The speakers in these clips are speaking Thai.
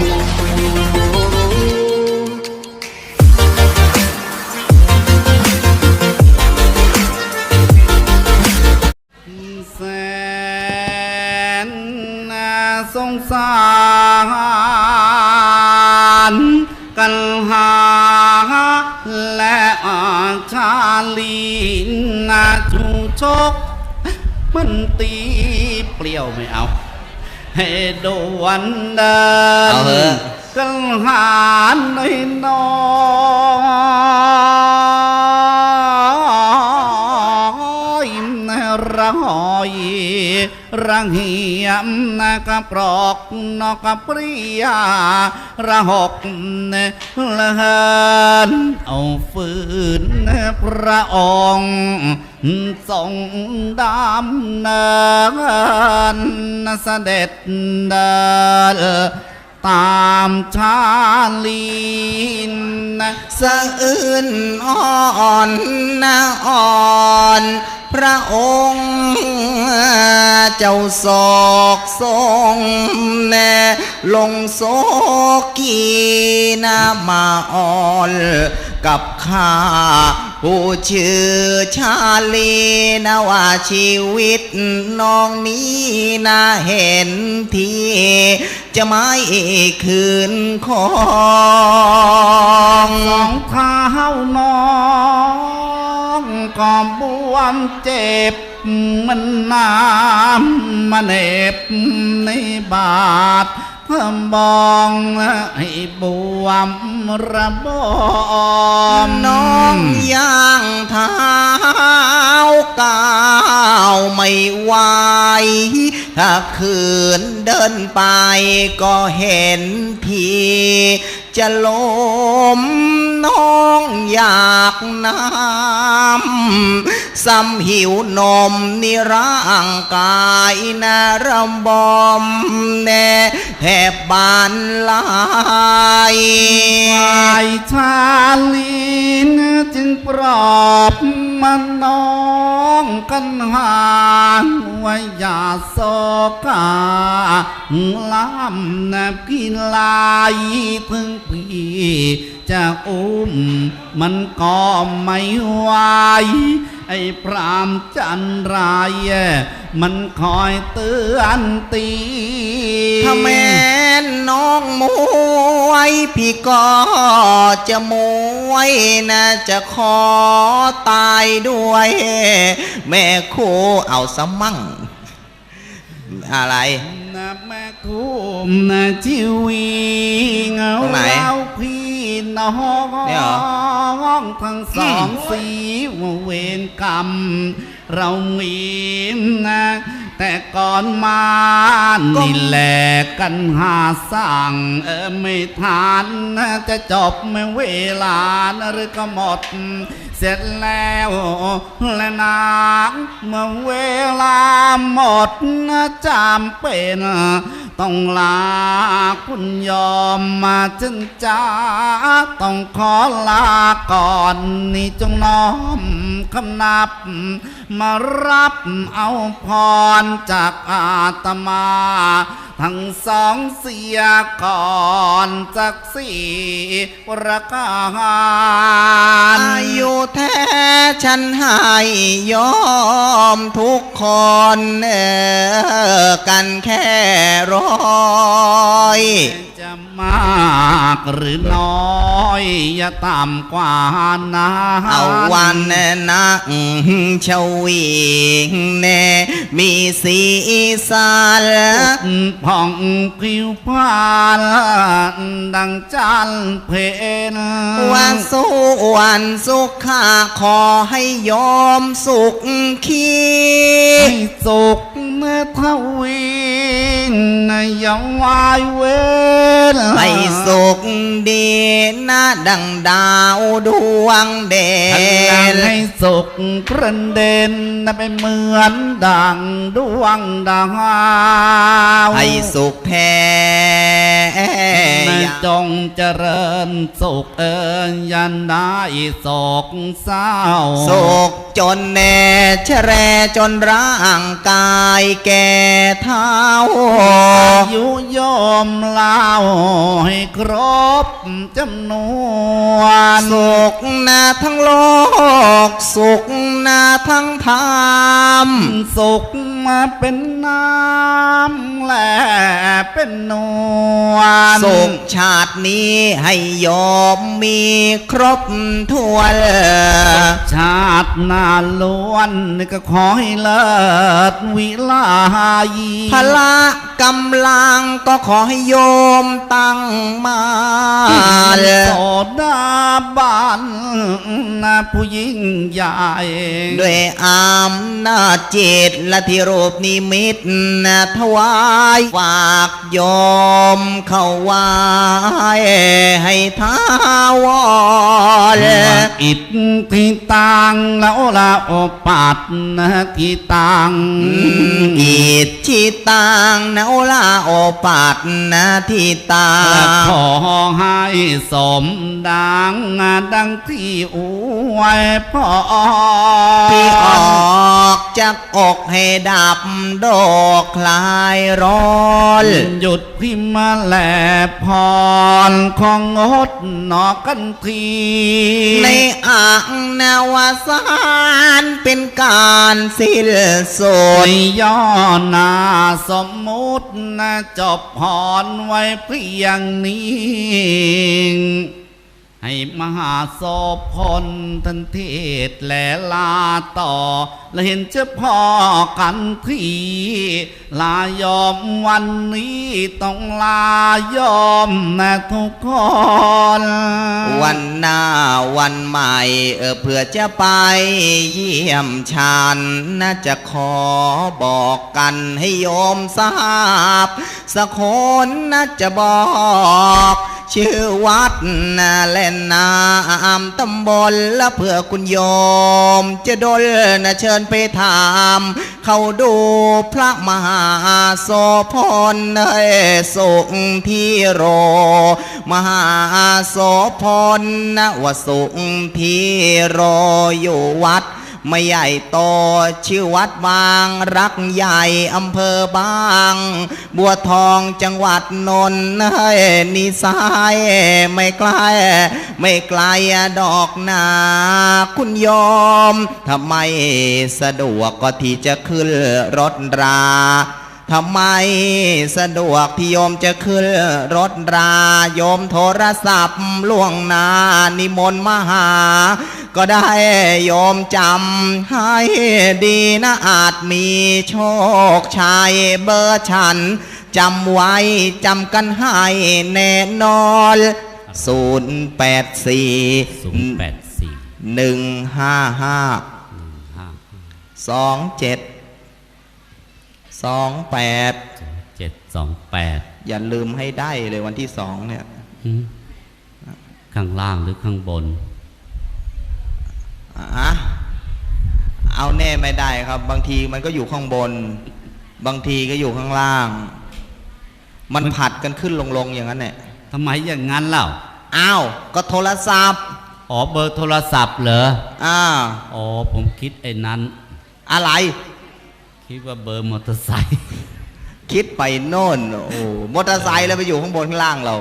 แสนน่าสงสารกันหาและอาชาลีนาชูชกมันตีเปลี่ยวไม่เอา ให้ดวนเดินเอาเถอะกันหารในน้อยนะระหอย รังเหียมนะกระปรอกนอกกระปริยาระหกละเหินเอาฝืนนพระองค์ทรงดำเนินเสด็จเดินตามชาลีนสะอื้นอ่อนนะอ่อน พระองค์ เจ้าศอกทรงแน่ลงโศกีนามาอ่อนกับข้าผู้ชื่อชาลีนะว่าชีวิตน้องนี้นะเห็นทีจะไม่คืนของสองเท้าน้อง ก็บวมเจ็บ มันน้ำมาเหน็บในบาทเพิ่มบองให้บวมระบอมน้องย่างเท้าก้าวไม่ไหวถ้าคืนเดินไปก็เห็นทีจะล้ม น้องอยากน้ำซ้ำหิวนมนี่ร่างกายนะรำบอมแน่แทบบานลายฝ่ายชาลีนจึงปลอบ มันน้องกันหางไว้อย่าโศกาล้ำนับกินลายถึงพี่จะอุ้มมันก็ไม่ไหวไอ้พรามจันไรายมันคอยเตือนตีถ้าแม่นน้องมู วย พี่ก็จะมวยนะจะขอตายด้วย แม่ครูเอาสมั่ง อะไรนะแม่คุ้มนะชีวีเงาตรงไหนเราพี่น้องเนี่ยเหรอทั้งสองสีว่าเวรกรรม เรามีนะ แต่ก่อนมานี่แหละกันหาสั่งเออไม่ทานนะจะจบไม่เวลานะหรือก็หมด เสร็จแล้วและนางเมื่อเวลาหมดนะจำเป็น ต้องลาคุณยอมมาจนจ้าต้องขอลาก่อนนี่จงน้อมคำนับ มารับเอาพรจากอาตมา ทั้งสองเสียก่อนจากสี่ประกาอารยุแท้ฉันให้ยอมทุกคนเออกันแค่ร้อยจะ มากหรือน้อยอย่าต่ำกว่านั้นเอาวันนักชวีแน่มีสีสันผ่องผิวพรานดังจันทร์เพนวันสุวรรณสุขะขอให้ยอมสุขขีให้สุขเมื่อทวีนอยาววายเวนให้สุขดีนะดังดาวดวงเด่พลังนให้สุขกระเด็นไปเหมือนดังดวงดาวให้สุขแท้นะอย่าจงเจริญสุขเอิญยันได้โศกเศร้าสุขจนแน่แชแรจนร่างกายแก่เท้าอายุโยมเล่าให้ครบจำนวนสุขนาทั้งโลก สุขนาทั้งธรรมสุขมาเป็นน้ำและเป็นนวลสุขชาตินี้ให้โยมมีครบถ้วนชาติหนาล้วนนี่ก็ขอให้เลิศวิลายีพละกำลังก็ขอให้โยมตั้งมาโสดาบันนะผู้ยิ่งใหญ่ ด้วยอำนาจจิตและที่รูปนิมิตนะถวายฝากโยมเข้าไว้ให้ท้าวรอิทธิตังแล้วละโอปัดนะที่ตังอิทธิตังนะโอลาโอปัดนะที่ตาและขอให้สมดังดังที่อวยพรพี่ออกจากอกให้ดับโดกคลายร้อนหยุดพิมพ์แลพรของงดหนอกันที ในอ่างนาวสานเป็นการสิ้นสุในดย่อหนาสมมุตินะจบพรไว้เพียงนี้ ให้มหาโสพลทันเทศและลาต่อ และเห็นเจ้าพ่อกันทีลายอมวันนี้ต้องลายอมนะทุกคน วันหน้าวันใหม่เออเพื่อจะไปเยี่ยมฉันน่าจะขอบอกกันให้โยมทราบสักคนน่าจะบอก ชื่อวัดนาเล่นนามตำบลและเพื่อคุณโยม จะดลนะเชิญไปถาม เข้าดูพระมหาโสพลให้สุขที่โร มหาโสพลนะวสุขที่โรอยู่วัด ไม่ใหญ่โตชื่อวัดบางรักใหญ่อำเภอบาง บัวทองจังหวัดนนท์นิสายไม่ไกลไม่ไกลดอกนาคุณโยมทำไมสะดวกก็ที่จะขึ้นรถราทำไมสะดวกที่โยมจะขึ้นรถราโยมโทรศัพท์ล่วงหน้านิมนต์มหา ก็ได้โยมจำให้ดีนะอาจมีโชคชัยเบอร์ฉันจำไว้จำกันให้แน่นอนศูนย์แปดสี่155ห้าสองเจ็ดสองแปดเจ็ดสองแปดอย่าลืมให้ได้เลยวันที่สองเนี่ยข้างล่างหรือข้างบน อะเอาแน่ไม่ได้ครับ บางทีมันก็อยู่ข้างบน บางทีก็อยู่ข้างล่าง มันผัดกันขึ้นลงลงๆอย่างนั้นเนี่ยทำไมอย่างนั้นเล่าอ้าวก็โทรศัพท์อ๋อเบอร์โทรศัพท์เหรออ่าอ๋อผมคิดไอ้นั้น อะไร คิดว่าเบอร์มอเตอร์ไซค์คิดไปโน่นโอ้มอเตอร์ไซค์แล้วไปอยู่ข้างบนข้างล่างเรา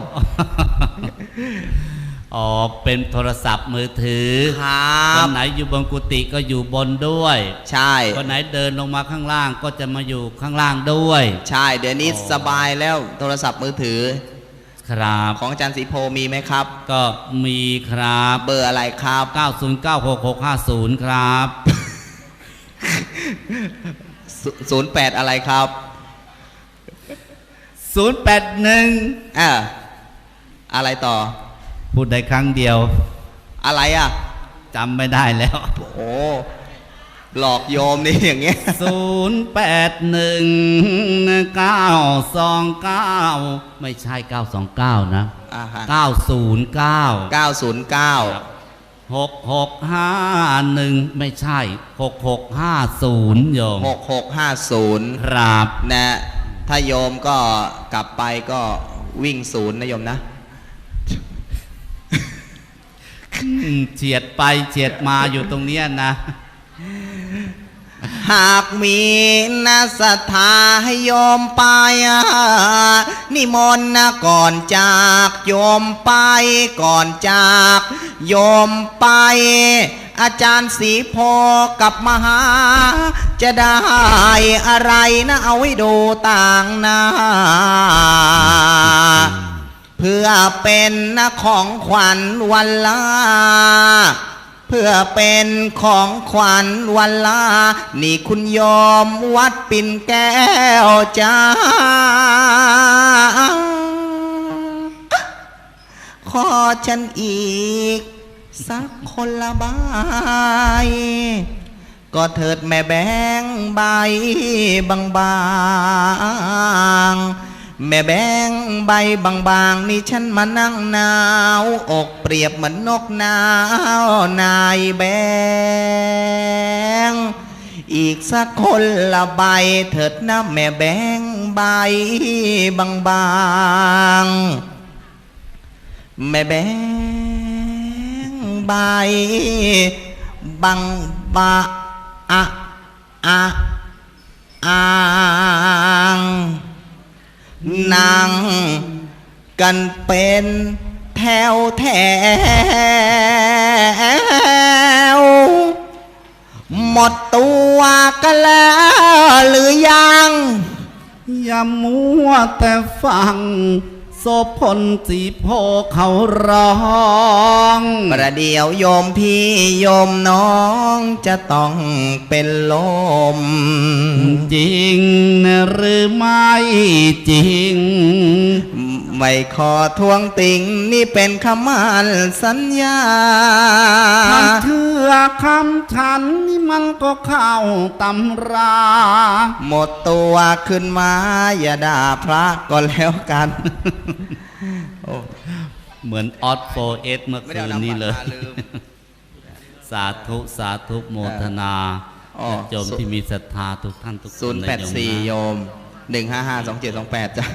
อ๋อเป็นโทรศัพท์มือถือครัวับนไหนอยู่บนกุฏิก็อยู่บนด้วย ใช่วันไหนเดินลงมาข้างล่างก็จะมาอยู่ข้างล่างด้วย ใช่เดี๋ยวนี้อ๋อสบายแล้วโทรศัพท์มือถือ ครับของอาจารย์สีโพมีไหมครับ ก็มีครับเบอร์อะไรครับ 90966650 ครับ 08 อะไรครับ 081อ่าอะไรต่อ พูดได้ครั้งเดียว อะไรอะจำไม่ได้แล้ว โอ้หลอกโยมนี่อย่างเงี้ย081929ไม่ใช่929นะอ่าฮะ909 909 6651ไม่ใช่6650โยม6650ครับนะถ้าโยมก็กลับไปก็วิ่งศูนย์นะโยมนะ อืม เฉียดไปเฉียดมาอยู่ตรงเนี้ยนะ หากมีนาศรัทธาให้โยมไปอะนิมนต์นะก่อนจากโยมไปก่อนจาก โยมไป อาจารย์สีโพกับมหา จะได้อะไรนะเอาไว้ดูต่างหน้า เพื่อเป็นของขวัญวันลา เพื่อเป็นของขวัญวันลา นี่คุณยอมวัดปิ่นแก้วจ้า ขอฉันอีก สักคนละใบก็เถิดแม่แบงใบบางบางๆ แม่แบงใบบางๆนี่ฉันมานั่งหนาว อกเปรียบเหมือนนกหนาวนายแบง อีกสักคนละใบเถิดนะแม่แบงใบบางๆแม่แบงใบบางบะอะอะอาง นั่งกันเป็นแถวแถวหมดตัวกันแล้วหรือยัง อย่ามัวแต่ฟัง โสพลสีโพเขาร้อง ประเดี๋ยวโยมพี่โยมน้องจะต้องเป็นลม จริงหรือไม่จริง ไม่ขอทวงติงนี่เป็นคำมันสัญญามันเชื่อ คำฉันนี่มันก็เข้าตำรา หมดตัวขึ้นมา อย่าด่าพระก็แล้วกันโอ้เหมือนออสโฟเอสเมื่อไม่คืได้นเอานี้นำเลบัตรยมาลืมสาธุ สาธุโมทนาอ๋อญาติโยมที่มีศรัทธาทุกท่านทุกคนศูนย์แปดสี่โยมหนึ่งห้าห้าสองเจ็ดสองแปดจ้ะ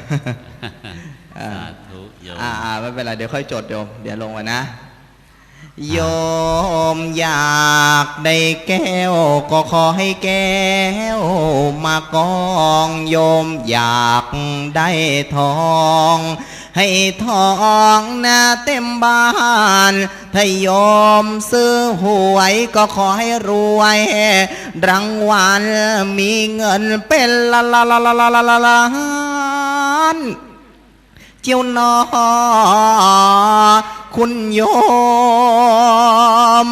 อ่าสาธุโยมอ่าอ่าไม่เป็นไรเดี๋ยวค่อยจดโยมเดี๋ยวลงไว้นะ โยมอยากได้แก้ว ก็ขอให้แก้ว มากองโยมอยากได้ทอง ให้ทองนะเต็มบ้านถ้าโยมซื้อหวยก็ขอให้รวย รางวัลมีเงินเป็นละละละละละละล้านเจียวนอ คุณโยม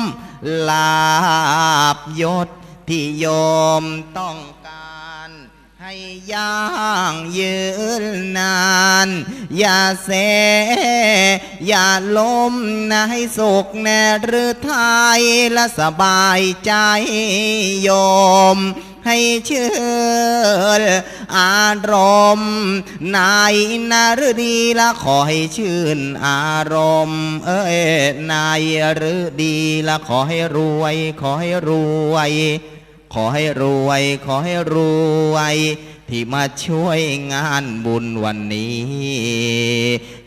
ลาบยศที่โยมต้องการให้ย่างยืนนาน อย่าเสอย่าล้มนะให้สุขแน่หรือไทยและสบายใจโยม ให้เชื่ออารมณ์ นายนาฤดีละขอให้ชื่นอารมณ์ เอ้ยนายฤดีละขอให้รวย ขอให้รวย ขอให้รวย ขอให้รวย ที่มาช่วยงานบุญวันนี้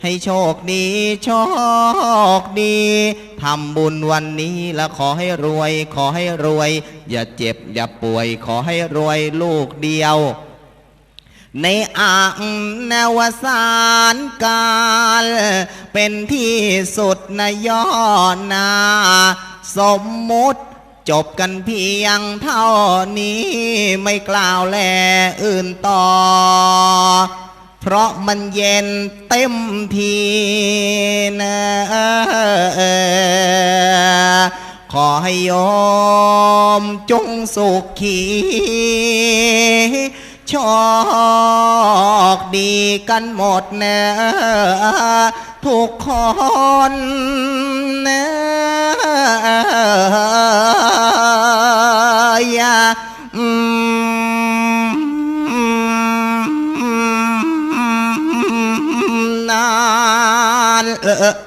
ให้โชคดีโชคดีทำบุญวันนี้แล้วขอให้รวย ขอให้รวย อย่าเจ็บอย่าป่วย ขอให้รวยลูกเดียว ในอ่างนวสานกาล เป็นที่สุดนยอดนา สมมุติ จบกันเพียงเท่านี้ไม่กล่าวแลอื่นต่อ เพราะมันเย็นเต็มทีนะขอให้โยมจงสุขี โชคดีกันหมดนะทุกคนนะอย่าอืมนานเออ